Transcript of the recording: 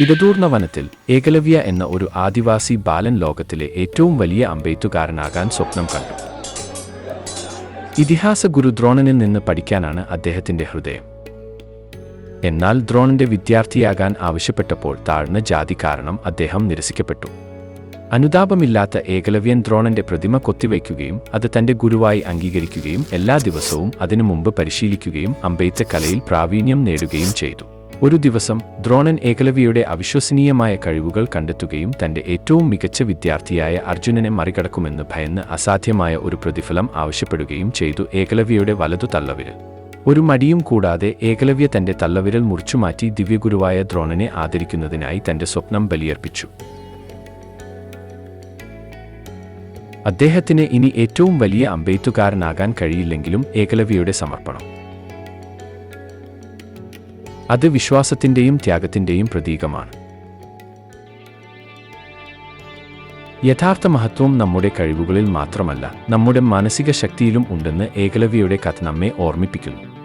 ഇടതൂർന്ന വനത്തിൽ ഏകലവ്യ എന്ന ഒരു ആദിവാസി ബാലൻ ലോകത്തിലെ ഏറ്റവും വലിയ അമ്പെയ്ത്തുകാരനാകാൻ സ്വപ്നം കണ്ടു. ഇതിഹാസ ഗുരു ദ്രോണനിൽ നിന്ന് പഠിക്കാനാണ് അദ്ദേഹത്തിന്റെ ഹൃദയം. എന്നാൽ ദ്രോണന്റെ വിദ്യാർത്ഥിയാകാൻ ആവശ്യപ്പെട്ടപ്പോൾ താഴ്ന്ന ജാതി കാരണം അദ്ദേഹം നിരസിക്കപ്പെട്ടു. അനുതാപമില്ലാത്ത ഏകലവ്യൻ ദ്രോണന്റെ പ്രതിമ കൊത്തിവയ്ക്കുകയും അത് തന്റെ ഗുരുവായി അംഗീകരിക്കുകയും എല്ലാ ദിവസവും അതിനു മുമ്പ് പരിശീലിക്കുകയും അമ്പെയ്ത്ത് കലയിൽ പ്രാവീണ്യം നേടുകയും ചെയ്തു. ഒരു ദിവസം ദ്രോണൻ ഏകലവ്യയുടെ അവിശ്വസനീയമായ കഴിവുകൾ കണ്ടെത്തുകയും തന്റെ ഏറ്റവും മികച്ച വിദ്യാർത്ഥിയായ അർജുനനെ മറികടക്കുമെന്ന് ഭയന്ന് അസാധ്യമായ ഒരു പ്രതിഫലം ആവശ്യപ്പെടുകയും ചെയ്തു ഏകലവ്യയുടെ വലതു തള്ളവിരൽ. ഒരു മടിയും കൂടാതെ ഏകലവ്യ തന്റെ തള്ളവിരൽ മുറിച്ചുമാറ്റി ദിവ്യഗുരുവായ ദ്രോണനെ ആദരിക്കുന്നതിനായി തന്റെ സ്വപ്നം ബലിയർപ്പിച്ചു. അദ്ദേഹത്തിന് ഇനി ഏറ്റവും വലിയ അമ്പെയ്ത്തുകാരനാകാൻ കഴിയില്ലെങ്കിലും ഏകലവ്യയുടെ സമർപ്പണം. അത് വിശ്വാസത്തിന്റെയും ത്യാഗത്തിന്റെയും പ്രതീകമാണ്. യഥാർത്ഥ മഹത്വം നമ്മുടെ കഴിവുകളിൽ മാത്രമല്ല നമ്മുടെ മാനസിക ശക്തിയിലും ഉണ്ടെന്ന് ഏകലവ്യയുടെ കഥ നമ്മെ ഓർമ്മിപ്പിക്കുന്നു.